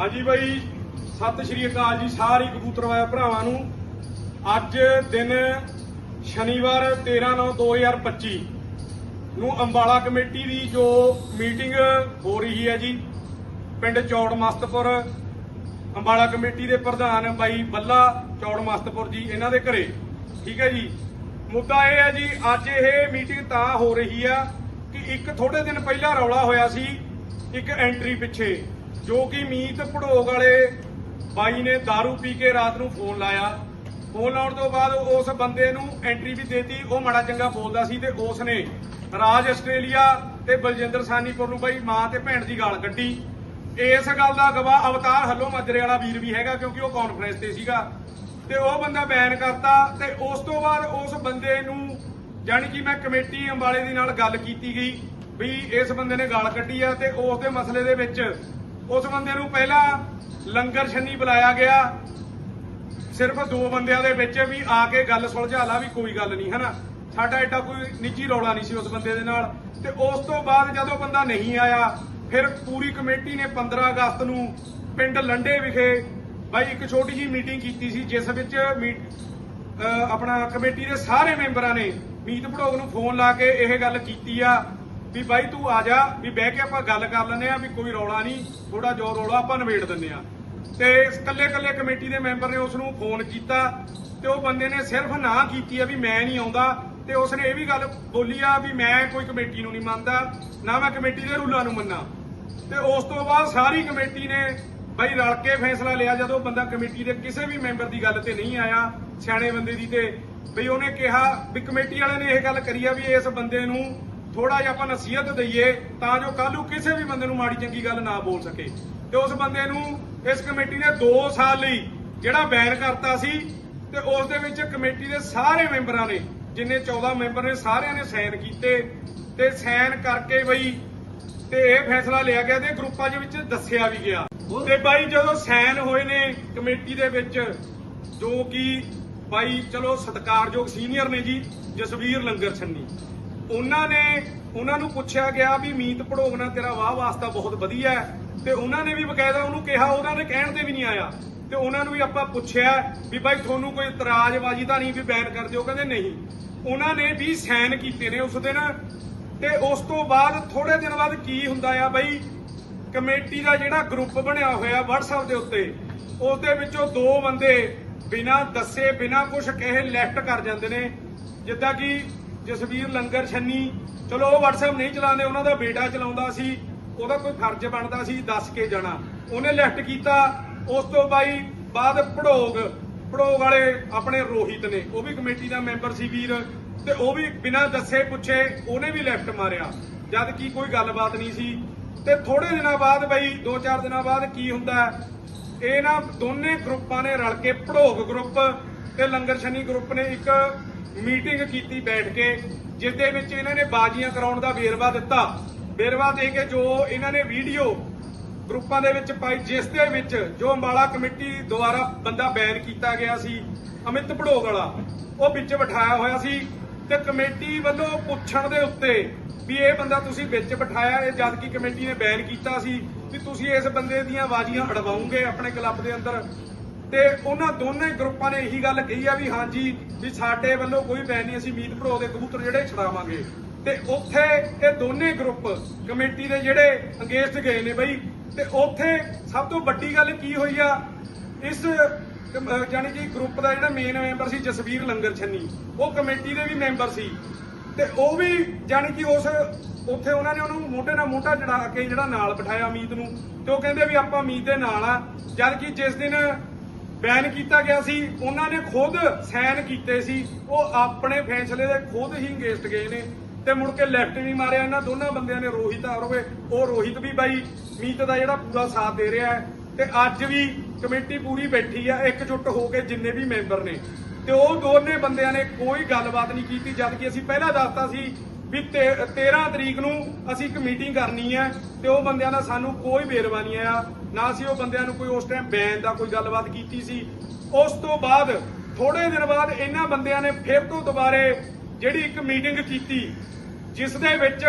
ਹਾਂਜੀ ਬਾਈ, ਸਤਿ ਸ਼੍ਰੀ ਅਕਾਲ ਜੀ, ਸਾਰੀ ਕਬੂਤਰਵਾਇਆ ਭਰਾਵਾਂ ਨੂੰ। ਅੱਜ ਦਿਨ ਸ਼ਨੀਵਾਰ 13/9/2025 ਨੂੰ ਅੰਬਾਲਾ ਕਮੇਟੀ ਦੀ ਜੋ ਮੀਟਿੰਗ ਹੋ ਰਹੀ ਹੈ ਜੀ, ਪਿੰਡ ਚੌੜ ਮਸਤਪੁਰ ਅੰਬਾਲਾ ਕਮੇਟੀ ਦੇ ਪ੍ਰਧਾਨ ਬਾਈ ਬੱਲਾ ਚੌੜ ਮਸਤਪੁਰ ਜੀ, ਇਹਨਾਂ ਦੇ ਘਰੇ। ਠੀਕ ਹੈ ਜੀ। ਮੁੱਦਾ ਇਹ ਹੈ ਜੀ, ਅੱਜ ਇਹ ਮੀਟਿੰਗ ਤਾਂ ਹੋ ਰਹੀ ਆ ਕਿ ਇੱਕ ਥੋੜੇ ਦਿਨ ਪਹਿਲਾਂ ਰੌਲਾ ਹੋਇਆ ਸੀ, ਇੱਕ ਐਂਟਰੀ ਪਿੱਛੇ। ਜੋ ਕਿ ਮੀਤ ਭੜੋਗ ਵਾਲੇ ਬਾਈ ਨੇ दारू ਪੀ ਕੇ ਰਾਤ ਨੂੰ ਫੋਨ ਲਾਇਆ। ਫੋਨ ਲਾਉਣ ਤੋਂ ਬਾਅਦ ਉਸ ਬੰਦੇ ਨੂੰ ਐਂਟਰੀ ਵੀ ਦੇਤੀ। ਉਹ ਮਾੜਾ ਚੰਗਾ ਬੋਲਦਾ ਸੀ ਤੇ ਉਸ ਨੇ ਰਾਜ ਆਸਟ੍ਰੇਲੀਆ ਤੇ ਬਲਜਿੰਦਰ ਸਾਨੀਪੁਰ ਨੂੰ ਬਾਈ ਮਾਂ ਤੇ ਭੈਣ ਦੀ ਗਾਲ ਕੱਢੀ। ਇਸ ਗੱਲ ਦਾ ਗਵਾਹ ਅਵਤਾਰ ਹੱਲੋ ਮਾਜਰੇ ਵਾਲਾ ਵੀਰ ਵੀ ਹੈਗਾ ਕਿਉਂਕਿ ਉਹ ਕਾਨਫਰੰਸ ਤੇ ਸੀਗਾ। ਤੇ ਉਹ ਬੰਦਾ ਬੈਨ ਕਰਤਾ ਤੇ ਉਸ ਤੋਂ ਬਾਅਦ ਉਸ ਬੰਦੇ ਨੂੰ ਜਾਣੀ ਕਿ ਮੈਂ ਕਮੇਟੀ ਅੰਬਾਲੇ ਦੀ ਨਾਲ ਗੱਲ ਕੀਤੀ ਗਈ ਵੀ ਇਸ ਬੰਦੇ ਨੇ ਗਾਲ ਕੱਢੀ ਆ ਤੇ ਉਸ ਦੇ ਮਸਲੇ ਦੇ ਵਿੱਚ ਉਸ ਬੰਦੇ ਨੂੰ ਪਹਿਲਾਂ ਲੰਗਰ ਛੰਨੀ ਬੁਲਾਇਆ ਗਿਆ। ਸਿਰਫ ਦੋ ਬੰਦਿਆਂ ਦੇ ਵਿੱਚ ਵੀ ਆ ਕੇ ਗੱਲ ਸੁਲਝਾ ਲਾ ਵੀ ਕੋਈ ਗੱਲ ਨਹੀਂ, ਹਨਾ? ਸਾਡਾ ਐਡਾ ਕੋਈ ਨਿੱਜੀ ਰੌਲਾ ਨਹੀਂ ਸੀ ਉਸ ਬੰਦੇ ਦੇ ਨਾਲ। ਤੇ ਉਸ ਤੋਂ ਬਾਅਦ ਜਦੋਂ ਬੰਦਾ ਨਹੀਂ ਆਇਆ, ਫਿਰ ਪੂਰੀ ਕਮੇਟੀ ਨੇ 15 ਅਗਸਤ ਨੂੰ ਪਿੰਡ ਲੰਡੇ ਵਿਖੇ ਬਾਈ ਇੱਕ ਛੋਟੀ ਜੀ ਮੀਟਿੰਗ ਕੀਤੀ ਸੀ, ਜਿਸ ਵਿੱਚ ਮੀਟ ਆਪਣਾ ਕਮੇਟੀ ਦੇ ਸਾਰੇ ਮੈਂਬਰਾਂ ਨੇ ਮੀਤ ਭੜੋਗ ਨੂੰ ਫੋਨ ਲਾ ਕੇ ਇਹ ਗੱਲ ਕੀਤੀ ਆ ਵੀ ਬਾਈ ਤੂੰ ਆ ਜਾ, ਵੀ ਬਹਿ ਕੇ ਆਪਾਂ ਗੱਲ ਕਰ ਲੈਂਦੇ ਆ ਵੀ ਕੋਈ ਰੌਲਾ ਨਹੀਂ ਥੋੜਾ ਜੋ ਰੌਲਾ ਆਪਾਂ ਨਿਬੇੜ ਦਿੰਦੇ ਆ ਤੇ ਇਕੱਲੇ ਇਕੱਲੇ ਕਮੇਟੀ ਦੇ ਮੈਂਬਰ ਨੇ ਉਸ ਨੂੰ ਫੋਨ ਕੀਤਾ ਤੇ ਉਹ ਬੰਦੇ ਨੇ ਸਿਰਫ ਨਾ ਕੀਤੀ ਆ ਵੀ ਮੈਂ ਨਹੀਂ ਆਉਂਦਾ ਤੇ ਉਸ ਨੇ ਇਹ ਵੀ ਗੱਲ ਬੋਲੀ ਆ ਵੀ ਮੈਂ ਕੋਈ ਕਮੇਟੀ ਨੂੰ ਨਹੀਂ ਮੰਨਦਾ, ਨਾ ਮੈਂ ਕਮੇਟੀ ਦੇ ਰੂਲਾਂ ਨੂੰ ਮੰਨਾਂ। ਤੇ ਉਸ ਤੋਂ ਬਾਅਦ ਸਾਰੀ ਕਮੇਟੀ ਨੇ ਬਈ ਰਲ ਕੇ ਫੈਸਲਾ ਲਿਆ ਜਦੋਂ ਬੰਦਾ ਕਮੇਟੀ ਦੇ ਕਿਸੇ ਵੀ ਮੈਂਬਰ ਦੀ ਗੱਲ ਤੇ ਨਹੀਂ ਆਇਆ ਸਿਆਣੇ ਬੰਦੇ ਦੀ ਤੇ। ਬਈ ਉਹਨੇ ਕਿਹਾ ਵੀ ਕਮੇਟੀ ਵਾਲਿਆਂ ਨੇ ਇਹ ਗੱਲ ਕਰੀ ਆ ਵੀ ਇਸ ਬੰਦੇ ਨੂੰ ਥੋੜਾ ਜਿਹਾ ਆਪਾਂ ਨਸੀਹਤ ਦਈਏ ਤਾਂ ਜੋ ਕੱਲ ਨੂੰ ਕਿਸੇ ਵੀ ਬੰਦੇ ਨੂੰ ਮਾੜੀ ਚੰਗੀ ਗੱਲ ਨਾ ਬੋਲ ਸਕੇ। ਤੇ ਉਸ ਬੰਦੇ ਨੂੰ ਇਸ ਕਮੇਟੀ ਨੇ 2 ਸਾਲ ਲਈ ਜਿਹੜਾ ਬੈਨ ਕਰਤਾ ਸੀ ਤੇ ਉਸ ਦੇ ਵਿੱਚ ਕਮੇਟੀ ਦੇ ਸਾਰੇ ਮੈਂਬਰਾਂ ਨੇ, ਜਿੰਨੇ 14 ਮੈਂਬਰ ਨੇ, ਸਾਰਿਆਂ ਨੇ ਸਾਈਨ ਕੀਤੇ। ਤੇ ਸਾਈਨ ਕਰਕੇ ਬਈ ਤੇ ਇਹ ਫੈਸਲਾ ਲਿਆ ਗਿਆ ਤੇ ਗਰੁੱਪਾਂ ਦੇ ਵਿੱਚ ਦੱਸਿਆ ਵੀ ਗਿਆ। ਤੇ ਬਾਈ ਜਦੋਂ ਸਾਈਨ ਹੋਏ ਨੇ ਕਮੇਟੀ ਦੇ ਵਿੱਚ, ਜੋ ਕਿ ਬਾਈ, ਚਲੋ ਸਤਿਕਾਰਯੋਗ ਸੀਨੀਅਰ ਨੇ ਜੀ, ਜਸਵੀਰ ਲੰਗਰ ਛੰਨੀ। ਉਹਨਾਂ ਨੇ, ਉਹਨਾਂ ਨੂੰ ਪੁੱਛਿਆ ਗਿਆ ਵੀ ਮੀਤ ਭੜੋਗਣਾ ਤੇਰਾ ਵਾਹ ਵਾਸਤਾ ਬਹੁਤ ਵਧੀਆ ਹੈ। ਤੇ ਉਹਨਾਂ ਨੇ ਵੀ ਬਕਾਇਦਾ ਉਹਨੂੰ ਕਿਹਾ ਉਹਨਾਂ ਦੇ ਕਹਿਣ ਤੇ ਵੀ ਨਹੀਂ ਆਇਆ। ਤੇ ਉਹਨਾਂ ਨੂੰ ਵੀ ਆਪਾਂ ਪੁੱਛਿਆ ਵੀ ਬਾਈ ਤੁਹਾਨੂੰ ਕੋਈ ਇਤਰਾਜ਼ਬਾਜ਼ੀ ਤਾਂ ਨਹੀਂ ਵੀ ਬੈਨ ਕਰ ਦਿਓ? ਕਹਿੰਦੇ ਨਹੀਂ। ਉਹਨਾਂ ਨੇ ਵੀ ਸਾਈਨ ਕੀਤੇ ਨੇ ਉਸ ਦਿਨ। ਤੇ ਉਸ ਤੋਂ ਬਾਅਦ ਥੋੜੇ ਦਿਨ ਬਾਅਦ ਕੀ ਹੁੰਦਾ ਆ ਬਈ? ਕਮੇਟੀ ਦਾ ਜਿਹੜਾ ਗਰੁੱਪ ਬਣਿਆ ਹੋਇਆ WhatsApp ਦੇ ਉੱਤੇ ਉਸ ਦੇ ਵਿੱਚੋਂ ਦੋ ਬੰਦੇ ਬਿਨਾਂ ਦੱਸੇ, ਬਿਨਾਂ ਕੁਝ ਕਹੇ ਲੈਫਟ ਕਰ ਜਾਂਦੇ ਨੇ। ਜਿੱਦਾਂ ਕਿ ਜਸਵੀਰ ਲੰਗਰ ਛੰਨੀ। ਚਲੋ, ਉਹ WhatsApp ਨਹੀਂ ਚਲਾਉਂਦੇ, ਉਹਨਾਂ ਦਾ ਬੇਟਾ ਚਲਾਉਂਦਾ ਸੀ। ਉਹਦਾ ਕੋਈ ਫਰਜ਼ ਬਣਦਾ ਸੀ ਦੱਸ ਕੇ ਜਾਣਾ। ਉਹਨੇ ਲੈਫਟ ਕੀਤਾ। ਉਸ ਤੋਂ ਬਾਈ ਬਾਅਦ ਪੜੋਗ ਪੜੋਗ ਵਾਲੇ ਆਪਣੇ ਰੋਹਿਤ ਨੇ। ਉਹ ਵੀ ਕਮੇਟੀ ਦਾ ਮੈਂਬਰ ਸੀ ਵੀਰ। ਤੇ ਉਹ ਵੀ ਬਿਨਾਂ ਦੱਸੇ ਪੁੱਛੇ ਉਹਨੇ ਵੀ ਲੈਫਟ ਮਾਰਿਆ। ਜਦ ਕਿ ਕੋਈ ਗੱਲਬਾਤ ਨਹੀਂ ਸੀ। ਤੇ ਥੋੜੇ ਦਿਨਾਂ ਬਾਅਦ ਬਈ 2-4 ਦਿਨਾਂ ਬਾਅਦ ਕੀ ਹੁੰਦਾ ਇਹ ਨਾ ਦੋਨੇ ਗਰੁੱਪਾਂ ਨੇ ਰਲ ਕੇ ਪੜੋਗ ਗਰੁੱਪ ਤੇ ਲੰਗਰ ਛੰਨੀ ਗਰੁੱਪ ਨੇ ਇੱਕ ਮੀਟਿੰਗ ਕੀਤੀ ਬੈਠ ਕੇ ਜਿਸ ਦੇ ਵਿੱਚ ਇਹਨਾਂ ਨੇ ਬਾਜ਼ੀਆਂ ਕਰਾਉਣ ਦਾ ਵੇਰਵਾ ਦਿੱਤਾ। ਵੇਰਵਾ ਦੇ ਕੇ ਜੋ ਇਹਨਾਂ ਨੇ ਵੀਡੀਓ ਗਰੁੱਪਾਂ ਦੇ ਵਿੱਚ ਪਾਈ, ਜਿਸ ਦੇ ਵਿੱਚ ਜੋ ਅੰਬਾਲਾ ਕਮੇਟੀ ਦੁਆਰਾ ਬੰਦਾ ਬੈਨ ਕੀਤਾ ਗਿਆ ਸੀ, ਅਮਿਤ ਭੜੋਗ ਵਾਲਾ, ਉਹ ਵਿੱਚ ਬਿਠਾਇਆ ਹੋਇਆ ਸੀ ਤੇ ਕਮੇਟੀ ਵੱਲੋਂ ਪੁੱਛਣ ਦੇ ਉੱਤੇ ਵੀ ਇਹ ਬੰਦਾ ਤੁਸੀਂ ਵਿੱਚ ਬਿਠਾਇਆ, ਇਹ ਜਦ ਕਿ ਕਮੇਟੀ ਨੇ ਬੈਨ ਕੀਤਾ ਸੀ ਵੀ ਤੁਸੀਂ ਇਸ ਬੰਦੇ ਦੀਆਂ ਬਾਜ਼ੀਆਂ ਅੜਵਾਉਂਗੇ ਆਪਣੇ ਕਲੱਬ ਦੇ ਅੰਦਰ। ਤੇ ਉਹਨਾਂ ਦੋਨੇ ਗਰੁੱਪਾਂ ਨੇ ਇਹੀ ਗੱਲ ਕਹੀ ਆ ਵੀ ਹਾਂਜੀ, ਵੀ ਸਾਡੇ ਵੱਲੋਂ ਕੋਈ ਬੈਨ ਨਹੀਂ, ਅਸੀਂ ਮੀਤ ਭੜੋ ਦੇ ਕਬੂਤਰ ਜਿਹੜੇ ਛਡਾਵਾਂਗੇ। ਤੇ ਉੱਥੇ ਇਹ ਦੋਨੇ ਗਰੁੱਪ ਕਮੇਟੀ ਦੇ ਜਿਹੜੇ ਅੰਗੇਸਟ ਗਏ ਨੇ ਬਈ। ਤੇ ਉੱਥੇ ਸਭ ਤੋਂ ਵੱਡੀ ਗੱਲ ਕੀ ਹੋਈ ਆ? ਇਸ, ਅਹ, ਜਾਣੀ ਕਿ ਗਰੁੱਪ ਦਾ ਜਿਹੜਾ ਮੇਨ ਮੈਂਬਰ ਸੀ ਜਸਵੀਰ ਲੰਗਰ ਛੰਨੀ, ਉਹ ਕਮੇਟੀ ਦੇ ਵੀ ਮੈਂਬਰ ਸੀ। ਤੇ ਉਹ ਵੀ ਜਾਣੀ ਕਿ ਉਸ, ਉੱਥੇ ਉਹਨਾਂ ਨੇ ਉਹਨੂੰ ਮੋਢੇ ਨਾਲ ਮੋਢਾ ਜੜਾ ਕੇ ਜਿਹੜਾ ਨਾਲ ਬਿਠਾਇਆ ਅਮੀਤ ਨੂੰ। ਤੇ ਉਹ ਕਹਿੰਦੇ ਵੀ ਆਪਾਂ ਅਮੀਤ ਦੇ ਨਾਲ ਆ, ਜਦ ਕਿ ਜਿਸ ਦਿਨ ਬੈਨ ਕੀਤਾ ਗਿਆ ਸੀ। ਉਹਨਾਂ ਨੇ ਖੁਦ ਸਾਈਨ ਕੀਤੇ ਸੀ। ਉਹ ਆਪਣੇ ਫੈਸਲੇ ਦੇ ਖੁਦ ਹੀ ਅੰਗੇਸਟ ਗਏ ਨੇ। ਤੇ ਮੁੜ ਕੇ ਲੈਫਟ ਵੀ ਮਾਰਿਆ। ਇਹਨਾਂ ਦੋਨਾਂ ਬੰਦਿਆਂ ਨੇ ਰੋਹਿਤ ਆਰੋਵੇ ਉਹ ਰੋਹਿਤ ਵੀ ਬਾਈ, ਮੀਤ ਦਾ ਜਿਹੜਾ ਪੂਰਾ ਸਾਥ ਦੇ ਰਿਹਾ ਹੈ। ਤੇ ਅੱਜ ਵੀ ਕਮੇਟੀ ਪੂਰੀ ਬੈਠੀ ਆ। ਇਕਜੁੱਟ ਹੋ ਕੇ ਜਿੰਨੇ ਵੀ ਮੈਂਬਰ ਨੇ। ਤੇ ਉਹ ਦੋਨੇ ਬੰਦਿਆਂ ਨੇ ਕੋਈ ਗੱਲਬਾਤ ਨਹੀਂ ਕੀਤੀ, ਜਦ ਕਿ ਅਸੀਂ ਪਹਿਲਾਂ ਦੱਸਤਾ ਸੀ ਵੀ ਤੇ- 13 ਤਰੀਕ ਨੂੰ ਅਸੀਂ ਇੱਕ ਮੀਟਿੰਗ ਕਰਨੀ ਹੈ ਤੇ ਉਹ ਬੰਦਿਆਂ ਦਾ ਸਾਨੂੰ ਕੋਈ ਵੇਰਵਾ ਨਹੀਂ ਆਇਆ। ਨਾ ਸੀ ਉਹ ਬੰਦਿਆਂ ਨੂੰ ਕੋਈ ਉਸ ਟਾਈਮ ਬੈਨ ਦਾ ਕੋਈ ਗੱਲਬਾਤ ਕੀਤੀ ਸੀ। ਉਸ ਤੋਂ ਬਾਅਦ ਥੋੜੇ ਦਿਨ ਬਾਅਦ ਇਹਨਾਂ ਬੰਦਿਆਂ ਨੇ ਫਿਰ ਤੋਂ ਦੁਬਾਰੇ ਜਿਹੜੀ ਇੱਕ ਮੀਟਿੰਗ ਕੀਤੀ, ਜਿਸ ਦੇ ਵਿੱਚ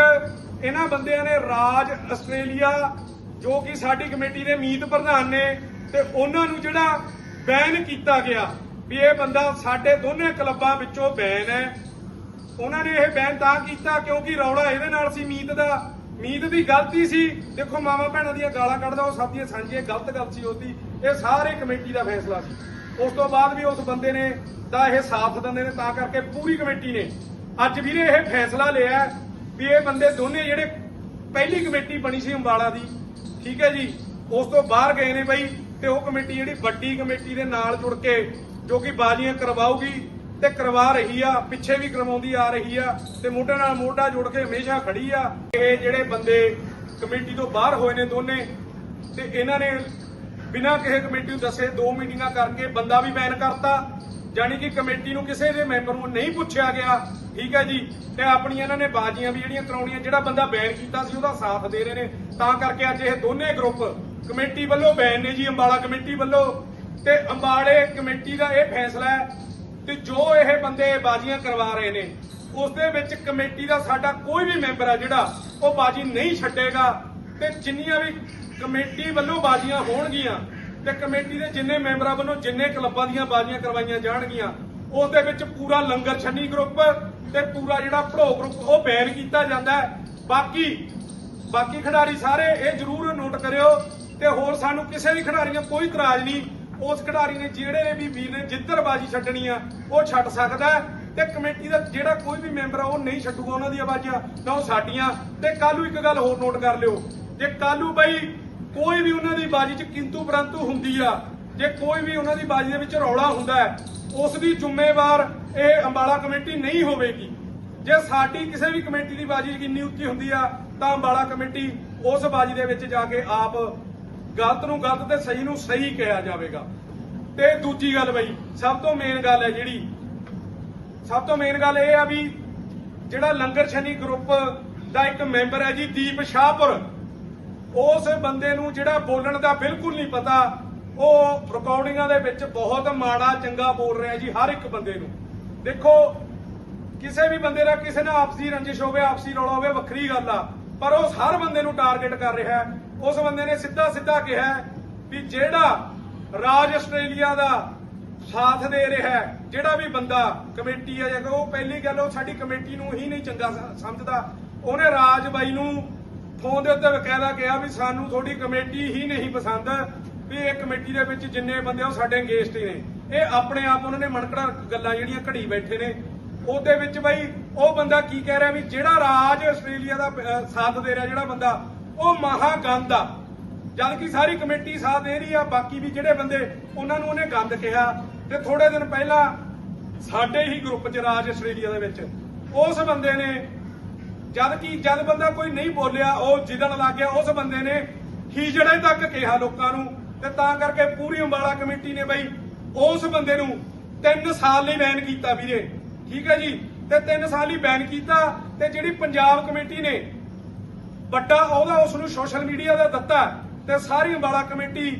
ਇਹਨਾਂ ਬੰਦਿਆਂ ਨੇ ਰਾਜ ਆਸਟ੍ਰੇਲੀਆ, ਜੋ ਕਿ ਸਾਡੀ ਕਮੇਟੀ ਦੇ ਮੀਤ ਪ੍ਰਧਾਨ ਨੇ, ਤੇ ਉਹਨਾਂ ਨੂੰ ਜਿਹੜਾ ਬੈਨ ਕੀਤਾ ਗਿਆ ਵੀ ਇਹ ਬੰਦਾ ਸਾਡੇ ਦੋਨੇ ਕਲੱਬਾਂ ਵਿੱਚੋਂ ਬੈਨ ਹੈ। ਉਹਨਾਂ ਨੇ ਇਹ ਬੈਨ ਤਾਂ ਕੀਤਾ ਕਿਉਂਕਿ ਰੌਲਾ ਇਹਦੇ ਨਾਲ ਸੀ, ਮੀਤ ਦਾ। ਮੀਤ ਦੀ ਗਲਤੀ ਸੀ। ਦੇਖੋ, ਮਾਵਾ ਭੈਣਾਂ ਦੀਆਂ ਗਾਲਾਂ ਕੱਢਦਾ, ਉਹ ਸਭ ਦੀਆਂ ਸਾਂਝੀਆਂ, ਗਲਤ ਗੱਲ ਸੀ ਉਹਦੀ। ਇਹ ਸਾਰੇ ਕਮੇਟੀ ਦਾ ਫੈਸਲਾ ਸੀ। ਉਸ ਤੋਂ ਬਾਅਦ ਵੀ ਉਸ ਬੰਦੇ ਨੇ ਦਾ ਇਹ ਸਾਥ ਦਿੰਦੇ ਨੇ, ਤਾਂ ਕਰਕੇ ਪੂਰੀ ਕਮੇਟੀ ਨੇ। ਅੱਜ ਵੀਰੇ ਇਹ ਫੈਸਲਾ ਲਿਆ ਵੀ ਇਹ ਬੰਦੇ ਦੋਨੇ ਜਿਹੜੇ ਪਹਿਲੀ ਕਮੇਟੀ ਬਣੀ ਸੀ ਅੰਬਾਲਾ ਦੀ, ਠੀਕ ਹੈ ਜੀ, ਉਸ ਤੋਂ ਬਾਹਰ ਗਏ ਨੇ ਬਈ, ਤੇ ਉਹ ਕਮੇਟੀ ਜਿਹੜੀ ਵੱਡੀ ਕਮੇਟੀ ਦੇ ਨਾਲ ਜੁੜ ਕੇ ਜੋ ਕਿ ਬਾਜ਼ੀਆਂ ਕਰਵਾਊਗੀ ਤੇ ਕਰਵਾ ਰਹੀ ਆ, ਪਿੱਛੇ ਵੀ ਕਰਵਾਉਂਦੀ ਆ ਰਹੀ ਆ ਤੇ ਮੋਢੇ ਨਾਲ ਮੋਢਾ ਜੋੜ ਕੇ ਹਮੇਸ਼ਾ ਖੜੀ ਆ। ਇਹ ਜਿਹੜੇ ਬੰਦੇ ਕਮੇਟੀ ਤੋਂ ਬਾਹਰ ਹੋਏ ਨੇ ਦੋਨੇ, ਤੇ ਇਹਨਾਂ ਨੇ ਬਿਨਾਂ ਕਿਸੇ ਕਮੇਟੀ ਨੂੰ ਦੱਸੇ ਦੋ ਮੀਟਿੰਗਾਂ ਕਰਕੇ ਬੰਦਾ ਵੀ ਬੈਨ ਕਰਤਾ। ਜਾਨੀ ਕਿ ਕਮੇਟੀ ਨੂੰ ਕਿਸੇ ਦੇ ਮੈਂਬਰ ਨੂੰ ਨਹੀਂ ਪੁੱਛਿਆ ਗਿਆ। ਠੀਕ ਹੈ ਜੀ? ਤੇ ਆਪਣੀਆਂ ਇਹਨਾਂ ਨੇ ਬਾਜ਼ੀਆਂ ਵੀ ਜਿਹੜੀਆਂ ਕਰਾਉਣੀਆਂ, ਜਿਹੜਾ ਬੰਦਾ ਬੈਨ ਕੀਤਾ ਸੀ ਉਹਦਾ ਸਾਥ ਦੇ ਰਹੇ ਨੇ। ਤਾਂ ਕਰਕੇ ਅੱਜ ਇਹ ਦੋਨੇ ਗਰੁੱਪ ਕਮੇਟੀ ਵੱਲੋਂ ਬੈਨ ਨੇ ਜੀ, ਅੰਬਾਲਾ ਕਮੇਟੀ ਵੱਲੋਂ। ਤੇ ਅੰਬਾਲੇ ਕਮੇਟੀ ਦਾ ਇਹ ਫੈਸਲਾ ਹੈ ਤੇ ਜੋ ਇਹ ਬੰਦੇ ਬਾਜ਼ੀਆਂ ਕਰਵਾ ਰਹੇ ਨੇ ਉਸ ਦੇ ਵਿੱਚ ਕਮੇਟੀ ਦਾ ਸਾਡਾ ਕੋਈ ਵੀ ਮੈਂਬਰ ਹੈ ਜਿਹੜਾ, ਉਹ ਬਾਜ਼ੀ ਨਹੀਂ ਛੱਡੇਗਾ। ਤੇ ਜਿੰਨੀਆਂ ਵੀ ਕਮੇਟੀ ਵੱਲੋਂ ਬਾਜ਼ੀਆਂ ਹੋਣਗੀਆਂ, ਤੇ ਕਮੇਟੀ ਦੇ ਜਿੰਨੇ ਮੈਂਬਰਾਂ ਵੱਲੋਂ ਜਿੰਨੇ ਕਲੱਬਾਂ ਦੀਆਂ ਬਾਜ਼ੀਆਂ ਕਰਵਾਈਆਂ ਜਾਣਗੀਆਂ ਉਸ ਦੇ ਵਿੱਚ ਪੂਰਾ ਲੰਗਰ ਛੰਨੀ ਗਰੁੱਪ ਤੇ ਪੂਰਾ ਜਿਹੜਾ ਭੜੋ ਗਰੁੱਪ, ਉਹ ਬੈਨ ਕੀਤਾ ਜਾਂਦਾ ਹੈ। ਬਾਕੀ ਬਾਕੀ ਖਿਡਾਰੀ ਸਾਰੇ ਇਹ ਜ਼ਰੂਰ ਨੋਟ ਕਰਿਓ ਤੇ ਹੋਰ ਸਾਨੂੰ ਕਿਸੇ ਵੀ ਖਿਡਾਰੀ ਨਾਲ ਕੋਈ ਇਤਰਾਜ਼ ਨਹੀਂ। ਉਸ ਖਿਡਾਰੀ ਨੇ ਜਿਹੜੇ ਵੀ ਵੀਰ ਨੇ ਜਿੱਧਰ ਬਾਜੀ ਛੱਡਣੀ ਆ, ਉਹ ਛੱਡ ਸਕਦਾ ਤੇ ਕਮੇਟੀ ਦਾ ਜਿਹੜਾ ਕੋਈ ਵੀ ਮੈਂਬਰ ਆ, ਉਹ ਨਹੀਂ ਛੱਡੂਗਾ ਉਹਨਾਂ ਦੀਆਂ ਬਾਜੀਆਂ ਤਾਂ ਉਹ ਸਾਡੀਆਂ। ਤੇ ਕੱਲੂ ਇੱਕ ਗੱਲ ਹੋਰ ਨੋਟ ਕਰ ਲਿਓ। ਜੇ ਕੱਲੂ ਬਈ ਕੋਈ ਵੀ ਉਹਨਾਂ ਦੀ ਬਾਜੀ 'ਚ ਕਿੰਤੂ ਪਰੰਤੂ ਹੁੰਦੀ ਆ, ਜੇ ਕੋਈ ਵੀ ਉਹਨਾਂ ਦੀ ਬਾਜੀ ਦੇ ਵਿੱਚ ਰੌਲਾ ਹੁੰਦਾ ਹੈ, ਉਸ ਦੀ ਜ਼ਿੰਮੇਵਾਰ ਇਹ ਅੰਬਾਲਾ ਕਮੇਟੀ ਨਹੀਂ ਹੋਵੇਗੀ। ਜੇ ਸਾਡੀ ਕਿਸੇ ਵੀ ਕਮੇਟੀ ਦੀ ਬਾਜੀ ਕਿੰਨੀ ਉੱਚੀ ਹੁੰਦੀ ਆ, ਤਾਂ ਅੰਬਾਲਾ ਕਮੇਟੀ ਉਸ ਬਾਜੀ ਦੇ ਵਿੱਚ ਜਾ ਕੇ ਆਪ ਗਲਤ ਨੂੰ ਗਲਤ ਤੇ ਸਹੀ ਨੂੰ ਸਹੀ ਕਿਹਾ ਜਾਵੇਗਾ। ਤੇ ਦੂਜੀ ਗੱਲ ਬਈ, ਸਭ ਤੋਂ ਮੇਨ ਗੱਲ ਹੈ ਜਿਹੜੀ, ਸਭ ਤੋਂ ਮੇਨ ਗੱਲ ਇਹ ਆ ਵੀ ਜਿਹੜਾ ਲੰਗਰ ਛਨੀ ਗਰੁੱਪ ਦਾ ਇੱਕ ਮੈਂਬਰ ਹੈ ਜੀ ਦੀਪ ਸ਼ਾਹਪੁਰ, ਉਸ ਬੰਦੇ ਨੂੰ ਜਿਹੜਾ ਬੋਲਣ ਦਾ ਬਿਲਕੁਲ ਨਹੀਂ ਪਤਾ, ਉਹ ਰਿਕਾਰਡਿੰਗਾਂ ਦੇ ਵਿੱਚ ਬਹੁਤ ਮਾੜਾ, ਚੰਗਾ ਬੋਲ ਰਿਹਾ ਜੀ ਹਰ ਇੱਕ ਬੰਦੇ ਨੂੰ। ਦੇਖੋ, ਕਿਸੇ ਵੀ ਬੰਦੇ ਦਾ ਕਿਸੇ ਨਾਲ ਆਪਸੀ ਰੰਜਿਸ਼ ਹੋਵੇ, ਆਪਸੀ ਰੌਲਾ ਹੋਵੇ, ਵੱਖਰੀ ਗੱਲ ਆ, ਪਰ ਉਹ ਹਰ ਬੰਦੇ ਨੂੰ ਟਾਰਗੇਟ ਕਰ ਰਿਹਾ ਹੈ। ਉਸ ਬੰਦੇ ਨੇ ਸਿੱਧਾ ਸਿੱਧਾ ਕਿਹਾ ਵੀ ਜਿਹੜਾ ਰਾਜ ਆਸਟ੍ਰੇਲੀਆ ਦਾ ਸਾਥ ਦੇ ਰਿਹਾ ਹੈ, ਜਿਹੜਾ ਵੀ ਬੰਦਾ ਕਮੇਟੀ ਆ, ਜਾਂ ਉਹ ਪਹਿਲੀ ਗੱਲ ਉਹ ਸਾਡੀ ਕਮੇਟੀ ਨੂੰ ਹੀ ਨਹੀਂ ਚੰਗਾ ਸਮਝਦਾ। ਉਹਨੇ ਰਾਜ ਬਾਈ ਨੂੰ ਫੋਨ ਦੇ ਉੱਤੇ ਬਕਾਇਦਾ ਕਿਹਾ ਵੀ ਸਾਨੂੰ ਤੁਹਾਡੀ ਕਮੇਟੀ ਹੀ ਨਹੀਂ ਪਸੰਦ, ਵੀ ਇਹ ਕਮੇਟੀ ਦੇ ਵਿੱਚ ਜਿੰਨੇ ਬੰਦੇ ਉਹ ਸਾਡੇ ਅੰਗੇਸਟ ਹੀ ਨੇ। ਇਹ ਆਪਣੇ ਆਪ ਉਹਨਾਂ ਨੇ ਮਨਕੜਾ ਗੱਲਾਂ ਜਿਹੜੀਆਂ ਘੜੀ ਬੈਠੇ ਨੇ। ਉਹਦੇ ਵਿੱਚ ਬਈ ਉਹ ਬੰਦਾ ਕੀ ਕਹਿ ਰਿਹਾ ਵੀ ਜਿਹੜਾ ਰਾਜ ਆਸਟ੍ਰੇਲੀਆ ਦਾ ਸਾਥ ਦੇ ਰਿਹਾ, ਜਿਹੜਾ ਬੰਦਾ ਉਹ ਮਹਾ ਗੰਦ ਆ। ਜਦ ਕਿ ਸਾਰੀ ਕਮੇਟੀ ਸਾਥ ਦੇ ਰਹੀ ਆ, ਬਾਕੀ ਵੀ ਜਿਹੜੇ ਬੰਦੇ, ਉਹਨਾਂ ਨੂੰ ਉਹਨੇ ਗੰਦ ਕਿਹਾ। ਤੇ ਥੋੜੇ ਦਿਨ ਪਹਿਲਾਂ ਸਾਡੇ ਹੀ ਗਰੁੱਪ ਚ ਰਾਜ ਆਸਟ੍ਰੇਲੀਆ ਦੇ ਵਿੱਚ, ਉਸ ਬੰਦੇ ਨੇ ਜਦ ਕਿ ਜਦ ਬੰਦਾ ਕੋਈ ਨਹੀਂ ਬੋਲਿਆ, ਉਹ ਜਿੱਦਣ ਲੱਗ ਗਿਆ, ਉਸ ਬੰਦੇ ਨੇ ਹੀਜੜੇ ਤੱਕ ਕਿਹਾ ਲੋਕਾਂ ਨੂੰ। ਤੇ ਤਾਂ ਕਰਕੇ ਪੂਰੀ ਅੰਬਾਲਾ ਕਮੇਟੀ ਨੇ ਬਈ, ਉਸ ਬੰਦੇ ਨੂੰ 3 ਸਾਲ ਲਈ ਬੈਨ ਕੀਤਾ ਵੀਰੇ। ਠੀਕ ਹੈ ਜੀ? ਤੇ 3 ਸਾਲ ਲਈ ਬੈਨ ਕੀਤਾ, ਤੇ ਜਿਹੜੀ ਪੰਜਾਬ ਕਮੇਟੀ ਨੇ ਵੱਡਾ ਅਹੁਦਾ ਉਸ ਨੂੰ ਸੋਸ਼ਲ ਮੀਡੀਆ ਦਾ ਦਿੱਤਾ ਤੇ ਸਾਰੀ ਅੰਬਾਲਾ ਕਮੇਟੀ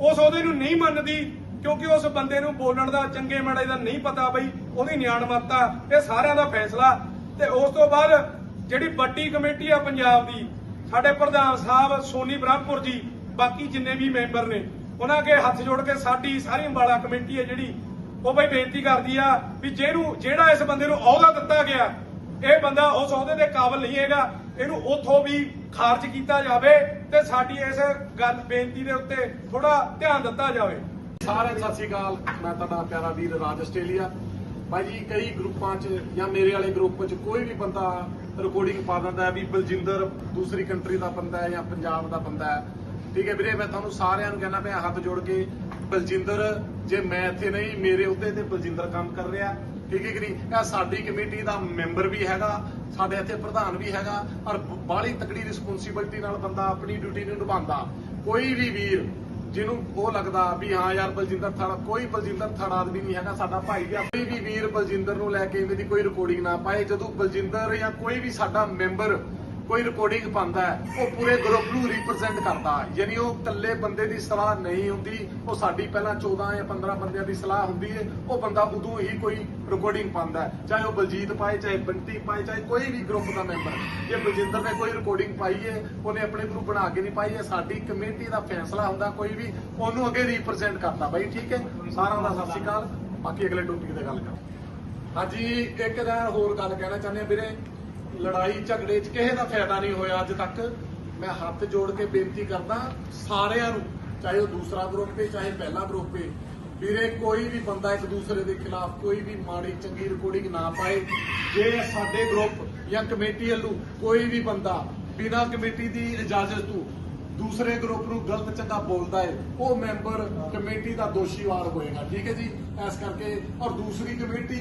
ਉਸ ਅਹੁਦੇ ਨੂੰ ਨਹੀਂ ਮੰਨਦੀ ਕਿਉਂਕਿ ਉਸ ਬੰਦੇ ਨੂੰ ਬੋਲਣ ਦਾ, ਚੰਗੇ ਮਾੜੇ ਦਾ ਨਹੀਂ ਪਤਾ ਬਈ, ਉਹਦੀ ਨਿਆਣਮੱਤਾ ਇਹ ਸਾਰਿਆਂ ਦਾ ਫੈਸਲਾ। ਤੇ ਉਸ ਤੋਂ ਬਾਅਦ ਜਿਹੜੀ ਵੱਡੀ ਕਮੇਟੀ ਆ ਪੰਜਾਬ ਦੀ, ਸਾਡੇ ਪ੍ਰਧਾਨ ਸਾਹਿਬ ਸੋਨੀ ਬ੍ਰਹਮਪੁਰ ਜੀ, ਬਾਕੀ ਜਿੰਨੇ ਵੀ ਮੈਂਬਰ ਨੇ, ਉਹਨਾਂ ਅੱਗੇ ਹੱਥ ਜੋੜ ਕੇ ਸਾਡੀ ਸਾਰੀ ਅੰਬਾਲਾ ਕਮੇਟੀ ਹੈ ਜਿਹੜੀ, ਉਹ ਬਈ ਬੇਨਤੀ ਕਰਦੀ ਆ ਵੀ ਜਿਹਨੂੰ ਜਿਹੜਾ ਇਸ ਬੰਦੇ ਨੂੰ ਅਹੁਦਾ ਦਿੱਤਾ ਗਿਆ, ਇਹ ਬੰਦਾ ਉਸ ਅਹੁਦੇ ਦੇ ਕਾਬਿਲ ਨਹੀਂ ਹੈਗਾ। ਇਹਨੂੰ ਉਥੋਂ ਵੀ ਖਾਰਜ ਕੀਤਾ ਜਾਵੇ ਤੇ ਸਾਡੀ ਇਸ ਗੱਲ ਬੇਨਤੀ ਦੇ ਉੱਤੇ ਥੋੜਾ ਧਿਆਨ ਦਿੱਤਾ ਜਾਵੇ। ਸਾਰਿਆਂ ਸਤਿ ਸ਼੍ਰੀ ਅਕਾਲ। ਮੈਂ ਤੁਹਾਡਾ ਪਿਆਰਾ ਵੀਰ ਰਾਜ ਆਸਟ੍ਰੇਲੀਆ। ਭਾਈ ਜੀ, ਕਈ ਗਰੁੱਪਾਂ 'ਚ ਜਾਂ ਮੇਰੇ ਵਾਲੇ ਗਰੁੱਪ 'ਚ ਕੋਈ ਵੀ ਬੰਦਾ ਰਿਕਾਰਡਿੰਗ ਪਾ ਦਿੰਦਾ ਵੀ ਬਲਜਿੰਦਰ ਦੂਸਰੀ ਕੰਟਰੀ ਦਾ ਬੰਦਾ ਹੈ ਜਾਂ ਪੰਜਾਬ ਦਾ ਬੰਦਾ ਹੈ। ਠੀਕ ਹੈ ਵੀਰੇ, ਮੈਂ ਤੁਹਾਨੂੰ ਸਾਰਿਆਂ ਨੂੰ ਕਹਿਣਾ ਪਿਆ, ਹੱਥ ਜੋੜ ਕੇ ਬਲਜਿੰਦਰ, ਜੇ ਮੈਂ ਇੱਥੇ ਨਹੀਂ, ਮੇਰੇ ਉੱਤੇ ਤੇ ਬਲਜਿੰਦਰ ਕੰਮ ਕਰ ਰਿਹਾ। ਠੀਕ ਹੈ ਕਿ ਨਹੀਂ? ਇਹ ਸਾਡੀ ਕਮੇਟੀ ਦਾ ਮੈਂਬਰ ਵੀ ਹੈਗਾ, ਸਾਡੇ ਇੱਥੇ ਪ੍ਰਧਾਨ ਵੀ ਹੈਗਾ, ਔਰ ਬਾਹਲੀ ਤਕੜੀ ਰਿਸਪੌਂਸਿਬਿਲਟੀ ਨਾਲ ਬੰਦਾ ਆਪਣੀ ਡਿਊਟੀ ਨੂੰ ਨਿਭਾਉਂਦਾ। ਕੋਈ ਵੀ ਵੀਰ ਜਿਹਨੂੰ ਉਹ ਲੱਗਦਾ ਵੀ ਹਾਂ ਯਾਰ ਬਲਜਿੰਦਰ ਥੜਾ ਕੋਈ ਬਲਜਿੰਦਰ ਥੜਾ ਆਦਮੀ ਨਹੀਂ ਹੈਗਾ ਸਾਡਾ ਭਾਈ ਆ। ਕੋਈ ਵੀ ਵੀਰ ਬਲਜਿੰਦਰ ਨੂੰ ਲੈ ਕੇ ਇਹਦੀ ਕੋਈ ਰਿਕਾਰਡਿੰਗ ਨਾ ਪਾਏ, ਜਦੋਂ ਬਲਜਿੰਦਰ ਜਾਂ ਕੋਈ ਵੀ ਸਾਡਾ ਮੈਂਬਰ ਕੋਈ ਰਿਕਾਰਡਿੰਗ ਪਾਉਂਦਾ ਉਹ ਪੂਰੇ ਗਰੁੱਪ ਨੂੰ ਰਿਪਰੈਜ਼ੈਂਟ ਕਰਦਾ ਯਾਨੀ ਉਹ ਇਕੱਲੇ ਬੰਦੇ ਦੀ ਸਲਾਹ ਨਹੀਂ ਹੁੰਦੀ, ਉਹ ਸਾਡੀ ਪਹਿਲਾਂ 14 ਜਾਂ 15 ਬੰਦਿਆਂ ਦੀ ਸਲਾਹ ਹੁੰਦੀ ਹੈ, ਉਹ ਬੰਦਾ ਉਦੋਂ ਹੀ ਕੋਈ ਰਿਕਾਰਡਿੰਗ ਪਾਉਂਦਾ ਚਾਹੇ ਉਹ ਬਲਜੀਤ ਪਾਏ ਚਾਹੇ ਬੰਟੀ ਪਾਏ ਚਾਹੇ ਕੋਈ ਵੀ ਗਰੁੱਪ ਦਾ ਮੈਂਬਰ ਜੇ ਬਲਜਿੰਦਰ ਨੇ ਕੋਈ ਰਿਕਾਰਡਿੰਗ ਪਾਈ ਹੈ, ਉਹਨੇ ਆਪਣੇ ਗਰੁੱਪ ਬਣਾ ਕੇ ਨਹੀਂ ਪਾਈ ਹੈ, ਸਾਡੀ ਕਮੇਟੀ ਦਾ ਫੈਸਲਾ ਹੁੰਦਾ, ਕੋਈ ਵੀ ਉਹਨੂੰ ਅੱਗੇ ਰਿਪਰੈਜ਼ੈਂਟ ਕਰਦਾ। ਬਾਈ, ਠੀਕ ਹੈ? ਸਾਰਿਆਂ ਦਾ ਸਤਿ ਸ਼੍ਰੀ ਅਕਾਲ। ਬਾਕੀ ਅਗਲੇ ਟੌਪਿਕ ਤੇ ਗੱਲ ਕਰਾਂਗੇ। ਹਾਂਜੀ, ਇੱਕ ਦਾ ਹੋਰ ਗੱਲ ਕਹਿਣਾ ਚਾਹੁੰਦੇ ਆ ਵੀਰੇ। ਲੜਾਈ ਝਗੜੇ 'ਚ ਕਿਸੇ ਦਾ ਫਾਇਦਾ ਨਹੀਂ ਹੋਇਆ ਅੱਜ ਤੱਕ। ਮੈਂ ਹੱਥ ਜੋੜ ਕੇ ਬੇਨਤੀ ਕਰਦਾ ਸਾਰਿਆਂ ਨੂੰ, ਚਾਹੇ ਉਹ ਦੂਸਰਾ ਗਰੁੱਪ ਹੈ ਚਾਹੇ ਪਹਿਲਾ ਗਰੁੱਪ ਹੈ ਵੀਰੇ, ਕੋਈ ਵੀ ਬੰਦਾ ਇੱਕ ਦੂਸਰੇ ਦੇ ਖਿਲਾਫ ਕੋਈ ਵੀ ਮਾੜੀ, ਚੰਗੀ ਰਿਕਾਰਡਿੰਗ ਨਾ ਪਾਏ। ਜੇ ਸਾਡੇ ਗਰੁੱਪ ਜਾਂ ਕਮੇਟੀ ਵੱਲੋਂ ਕੋਈ ਵੀ ਬੰਦਾ ਬਿਨਾਂ ਕਮੇਟੀ ਦੀ ਇਜਾਜ਼ਤ ਤੋਂ ਦੂਸਰੇ ਗਰੁੱਪ ਨੂੰ ਗਲਤ, ਚੰਗਾ ਬੋਲਦਾ ਹੈ, ਉਹ ਮੈਂਬਰ ਕਮੇਟੀ ਦਾ ਦੋਸ਼ੀਵਾਰ ਹੋਏਗਾ, ਠੀਕ ਹੈ ਜੀ? ਇਸ ਕਰਕੇ ਔਰ ਦੂਸਰੀ ਕਮੇਟੀ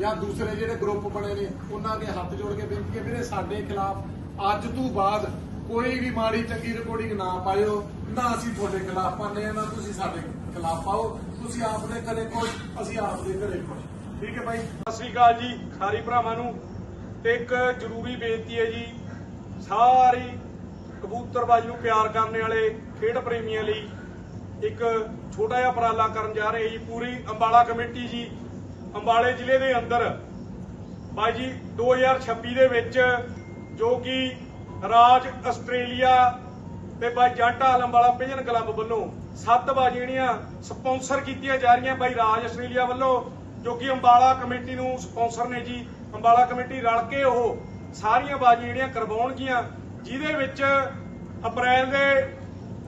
ਜਾਂ ਦੂਸਰੇ ਜਿਹੜੇ ਗਰੁੱਪ ਬਣੇ ਨੇ, ਉਹਨਾਂ ਦੇ ਹੱਥ ਜੋੜ ਕੇ ਬੇਨਤੀ ਹੈ, ਵੀਰੇ, ਸਾਡੇ ਖਿਲਾਫ ਅੱਜ ਤੋਂ ਬਾਅਦ ਕੋਈ ਵੀ ਮਾੜੀ, ਚੰਗੀ ਰਿਕਾਰਡਿੰਗ ਨਾ ਪਾਇਓ। ਨਾ ਅਸੀਂ ਤੁਹਾਡੇ ਖਿਲਾਫ ਪਾਉਂਦੇ ਆ ਨਾ ਤੁਸੀਂ ਸਾਡੇ ਖਿਲਾਫ ਪਾਓ ਤੁਸੀਂ ਆਪਦੇ ਘਰੇ ਖੁਸ਼, ਅਸੀਂ ਆਪਦੇ ਘਰੇ ਖੁਸ਼। ਠੀਕ ਹੈ ਭਾਈ ਸਤਿ ਸ੍ਰੀ ਅਕਾਲ ਜੀ ਸਾਰੀ ਭਰਾਵਾਂ ਨੂੰ। ਤੇ ਇੱਕ ਜ਼ਰੂਰੀ ਬੇਨਤੀ ਹੈ ਜੀ, ਸਾਰੀ ਕਬੂਤਰਬਾਜੀ ਨੂੰ ਪਿਆਰ ਕਰਨ ਵਾਲੇ ਖੇਡ ਪ੍ਰੇਮੀਆਂ ਲਈ ਇੱਕ ਛੋਟਾ ਜਿਹਾ ਉਪਰਾਲਾ ਕਰਨ ਜਾ ਰਹੇ ਜੀ, ਪੂਰੀ ਅੰਬਾਲਾ ਕਮੇਟੀ ਜੀ, ਅੰਬਾਲੇ ਜ਼ਿਲ੍ਹੇ ਦੇ ਅੰਦਰ। ਬਾਈ ਜੀ 2026 ਦੇ ਵਿੱਚ ਜੋ ਕਿ ਰਾਜ ਆਸਟ੍ਰੇਲੀਆ ਤੇ ਬਾਈ ਜੰਟਾ ਲੰਬਾਲਾ ਪਿਜਨ ਕਲੱਬ ਵੱਲੋਂ ਸੱਤ ਬਾਜੀ ਜਿਹੜੀਆਂ ਸਪਾਂਸਰ ਕੀਤੀਆਂ ਜਾ ਰਹੀਆਂ ਬਾਈ ਰਾਜ ਆਸਟ੍ਰੇਲੀਆ ਵੱਲੋਂ, ਜੋ ਕਿ ਅੰਬਾਲਾ ਕਮੇਟੀ ਨੂੰ ਸਪਾਂਸਰ ਨੇ ਜੀ। ਅੰਬਾਲਾ ਕਮੇਟੀ ਰਲ ਕੇ ਉਹ ਸਾਰੀਆਂ ਬਾਜੀਆਂ ਜਿਹੜੀਆਂ ਕਰਵਾਉਣਗੀਆਂ, ਜਿਹਦੇ ਵਿੱਚ ਅਪ੍ਰੈਲ ਦੇ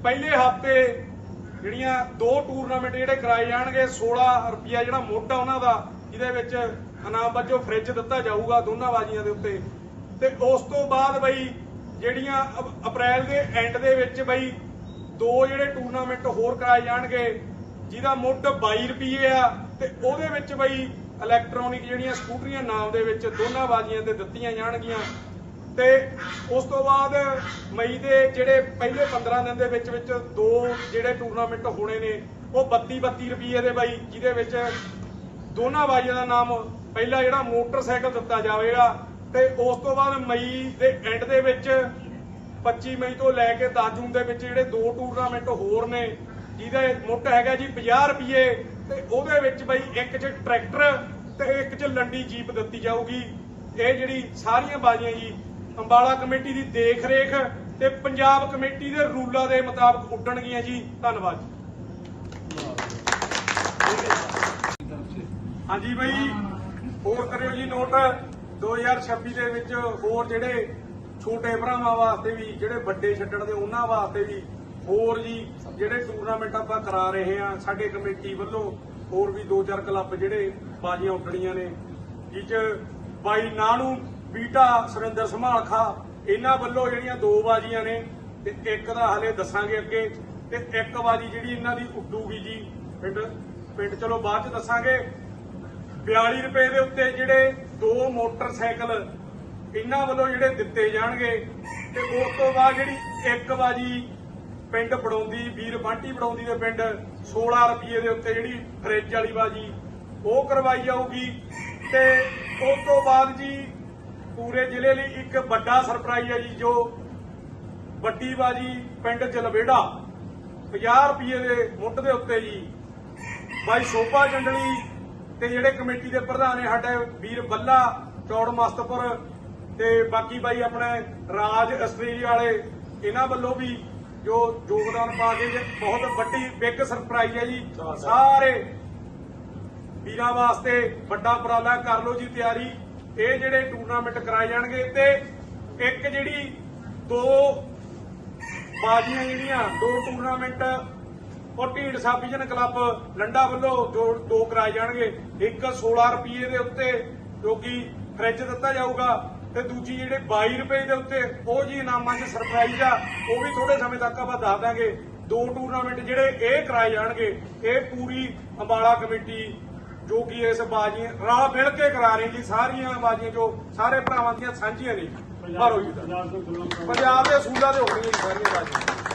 ਪਹਿਲੇ ਹਫ਼ਤੇ ਜਿਹੜੀਆਂ ਦੋ ਟੂਰਨਾਮੈਂਟ ਜਿਹੜੇ ਕਰਾਏ ਜਾਣਗੇ 16 ਰੁਪਿਆ ਜਿਹੜਾ ਮੋਢਾ ਉਹਨਾਂ ਦਾ, ਜਿਹਦੇ ਵਿੱਚ ਇਨਾਮ ਵਜੋਂ ਫ੍ਰਿਜ ਦਿੱਤਾ ਜਾਊਗਾ ਦੋਨਾਂ ਬਾਜੀਆਂ ਦੇ ਉੱਤੇ। ਤੇ ਉਸ ਤੋਂ ਬਾਅਦ ਬਈ ਜਿਹੜੀਆਂ ਅਪ- ਅਪ੍ਰੈਲ ਦੇ ਐਂਡ ਦੇ ਵਿੱਚ ਬਈ ਦੋ ਜਿਹੜੇ ਟੂਰਨਾਮੈਂਟ ਹੋਰ ਕਰਾਏ ਜਾਣਗੇ, ਜਿਹਦਾ ਮੁੱਢ 22 ਰੁਪਏ ਆ, ਤੇ ਉਹਦੇ ਵਿੱਚ ਬਈ ਇਲੈਕਟ੍ਰੋਨਿਕ ਜਿਹੜੀਆਂ ਸਕੂਟਰੀਆਂ ਨਾਮ ਦੇ ਵਿੱਚ ਦੋਨਾਂ ਬਾਜੀਆਂ ਤੇ ਦਿੱਤੀਆਂ ਜਾਣਗੀਆਂ। ਤੇ ਉਸ ਤੋਂ ਬਾਅਦ ਮਈ ਦੇ ਜਿਹੜੇ ਪਹਿਲੇ 15 ਦਿਨ ਦੇ ਵਿੱਚ ਵਿੱਚ ਦੋ ਜਿਹੜੇ ਟੂਰਨਾਮੈਂਟ ਹੋਣੇ ਨੇ, ਉਹ 32 32 ਰੁਪਏ ਦੇ ਬਾਈ, ਜਿਹਦੇ ਵਿੱਚ ਦੋਨਾਂ ਬਾਜੀਆਂ ਦਾ ਨਾਮ ਪਹਿਲਾ ਜਿਹੜਾ ਮੋਟਰਸਾਈਕਲ ਦਿੱਤਾ ਜਾਵੇਗਾ, ਤੇ ਉਸ ਤੋਂ ਬਾਅਦ ਮਈ ਦੇ ਐਂਡ ਦੇ ਵਿੱਚ 25 ਮਈ ਤੋਂ ਲੈ ਕੇ 10 ਜੂਨ ਦੇ ਵਿੱਚ ਜਿਹੜੇ ਦੋ ਟੂਰਨਾਮੈਂਟ ਹੋਰ ਨੇ, ਜਿਹਦਾ ਮੁੱਢ ਹੈਗਾ ਜੀ 50 ਰੁਪਏ ਤੇ ਉਹਦੇ ਵਿੱਚ ਬਈ ਇੱਕ 'ਚ ਟਰੈਕਟਰ ਤੇ ਇੱਕ 'ਚ ਲੰਡੀ ਜੀਪ ਦਿੱਤੀ ਜਾਊਗੀ। ਇਹ ਜਿਹੜੀ ਸਾਰੀਆਂ ਬਾਜ਼ੀਆਂ ਜੀ, ਅੰਬਾਲਾ ਕਮੇਟੀ ਦੀ ਦੇਖ ਰੇਖ ਤੇ ਪੰਜਾਬ ਕਮੇਟੀ ਦੇ ਰੂਲਾਂ ਦੇ ਮੁਤਾਬਕ ਉੱਡਣਗੀਆਂ ਜੀ। ਧੰਨਵਾਦ ਜੀ। ਹਾਂਜੀ ਬਈ, ਹੋਰ ਕਰਿਓ ਜੀ ਨੋਟ। 2026 ਦੇ ਵਿੱਚ ਹੋਰ ਜਿਹੜੇ ਛੋਟੇ ਭਰਾਵਾਂ ਵਾਸਤੇ ਵੀ, ਜਿਹੜੇ ਵੱਡੇ ਛੱਡਣ ਦੇ ਉਹਨਾਂ ਵਾਸਤੇ ਵੀ ਹੋਰ ਜੀ, ਜਿਹੜੇ ਟੂਰਨਾਮੈਂਟ ਆਪਾਂ ਕਰਾ ਰਹੇ ਆ ਸਾਡੇ ਕਮੇਟੀ ਵੱਲੋਂ ਹੋਰ ਵੀ ਦੋ ਚਾਰ ਕਲੱਬ ਜਿਹੜੇ ਬਾਜ਼ੀਆਂ ਉੱਡਣੀਆਂ ਨੇ ਜਿਹ ਬਾਈ ਨਾਨੂ, ਬੀਟਾ, ਸੁਰਿੰਦਰ ਸੰਭਾਲਖਾ, ਇਹਨਾਂ ਵੱਲੋਂ ਜਿਹੜੀਆਂ ਦੋ ਬਾਜ਼ੀਆਂ ਨੇ, ਤੇ ਇੱਕ ਦਾ ਹਲੇ ਦੱਸਾਂਗੇ ਅੱਗੇ, ਤੇ ਇੱਕ ਬਾਜ਼ੀ ਜਿਹੜੀ ਇਹਨਾਂ ਦੀ ਉੱਡੂਗੀ ਜੀ, ਪਿੰਡ ਪਿੰਡ ਚਲੋ ਬਾਅਦ ਚ ਦੱਸਾਂਗੇ 42 ਰੁਪਏ ਦੇ ਉੱਤੇ ਜਿਹੜੇ ਦੋ ਮੋਟਰਸਾਈਕਲ ਇਹਨਾਂ ਵੱਲੋਂ ਜਿਹੜੇ ਦਿੱਤੇ ਜਾਣਗੇ ਤੇ ਉਸ ਤੋਂ ਬਾਅਦ ਜਿਹੜੀ ਇੱਕ ਬਾਜੀ ਪਿੰਡ ਬੜੌਂਦੀ ਵੀਰ ਬਾਂਟੀ ਬੜੌਂਦੀ ਦੇ ਪਿੰਡ 16 ਰੁਪਏ ਦੇ ਉੱਤੇ ਜਿਹੜੀ ਫਰਿੱਜ ਵਾਲੀ ਬਾਜੀ, ਉਹ ਕਰਵਾਈ ਜਾਊਗੀ ਤੇ ਉਸ ਤੋਂ ਬਾਅਦ ਜੀ ਪੂਰੇ ਜ਼ਿਲ੍ਹੇ ਲਈ ਇੱਕ ਵੱਡਾ ਸਰਪ੍ਰਾਈਜ਼ ਹੈ ਜੀ, ਜੋ ਵੱਡੀ ਬਾਜੀ ਪਿੰਡ ਜਲਵੇੜਾ 50 ਰੁਪਏ ਦੇ ਮੁੱਢ ਦੇ ਉੱਤੇ ਜੀ। ਬਾਈ ਸ਼ੋਭਾ ਜੰਡਲੀ ਤੇ ਜਿਹੜੇ ਕਮੇਟੀ ਦੇ ਪ੍ਰਧਾਨ ਨੇ, ਸਾਡੇ ਵੀਰ ਬੱਲਾ, ਚੌੜ ਮਸਤਪੁਰ ਤੇ ਬਾਕੀ ਬਾਈ ਆਪਣੇ ਰਾਜ ਆਸਟ੍ਰੇਲੀਆ ਵਾਲੇ ਇਹਨਾਂ ਵੱਲੋਂ ਵੀ ਜੋ ਯੋਗਦਾਨ ਪਾ ਕੇ ਜੇ ਬਹੁਤ ਵੱਡੀ ਬਿਗ ਸਰਪ੍ਰਾਈਜ਼ ਹੈ ਜੀ। ਸਾਰੇ। ਵੀਰਾਂ ਵਾਸਤੇ ਵੱਡਾ ਉਪਰਾਲਾ ਕਰ ਲਓ ਜੀ ਤਿਆਰੀ। ਇਹ ਜਿਹੜੇ ਟੂਰਨਾਮੈਂਟ ਕਰਾਏ ਜਾਣਗੇ ਤੇ ਇੱਕ ਜਿਹੜੀ ਦੋ ਬਾਜ਼ੀਆਂ ਜਿਹੜੀਆਂ ਦੋ ਟੂਰਨਾਮੈਂਟ ਉਹ ਢੀਂਡ ਵਿਜਨ ਕਲੱਬ ਲੰਡਾ ਵੱਲੋਂ ਜੋ ਦੋ ਕਰਾਏ ਜਾਣਗੇ। ਇੱਕ 16 ਰੁਪਏ ਦੇ ਉੱਤੇ ਜੋ ਕਿ ਫ੍ਰਿਜ ਦਿੱਤਾ ਜਾਊਗਾ। ਤੇ ਦੂਜੀ ਜਿਹੜੇ 22 ਰੁਪਏ ਦੇ ਉੱਤੇ ਉਹ ਜੀ ਇਨਾਮਾਂ 'ਚ ਸਰਪ੍ਰਾਈਜ਼ ਆ ਉਹ ਵੀ ਥੋੜੇ ਸਮੇਂ ਤੱਕ ਆਪਾਂ ਦੱਸ ਦਾਂਗੇ। ਦੋ ਟੂਰਨਾਮੈਂਟ ਜਿਹੜੇ ਇਹ ਕਰਾਏ ਜਾਣਗੇ ਇਹ ਪੂਰੀ ਅੰਬਾਲਾ ਕਮੇਟੀ ਜੋ ਕਿ ਇਸ ਬਾਜ਼ੀ ਰਾਹ ਮਿਲ ਕੇ ਕਰਾ ਰਹੀ ਜੀ ਸਾਰੀਆਂ ਬਾਜ਼ੀਆਂ ਜੋ ਸਾਰੇ ਭਰਾਵਾਂ ਦੀਆਂ ਸਾਂਝੀਆਂ ਨੇ। ਮਾਰੋ ਜੀ। ਦਾ। ਪੰਜਾਬ ਦੇ ਸੂਲਾਂ ਦੇ ਹੋ ਰਹੀਆਂ ਜੀ ਸਾਰੀਆਂ ਬਾਜ਼ੀਆਂ।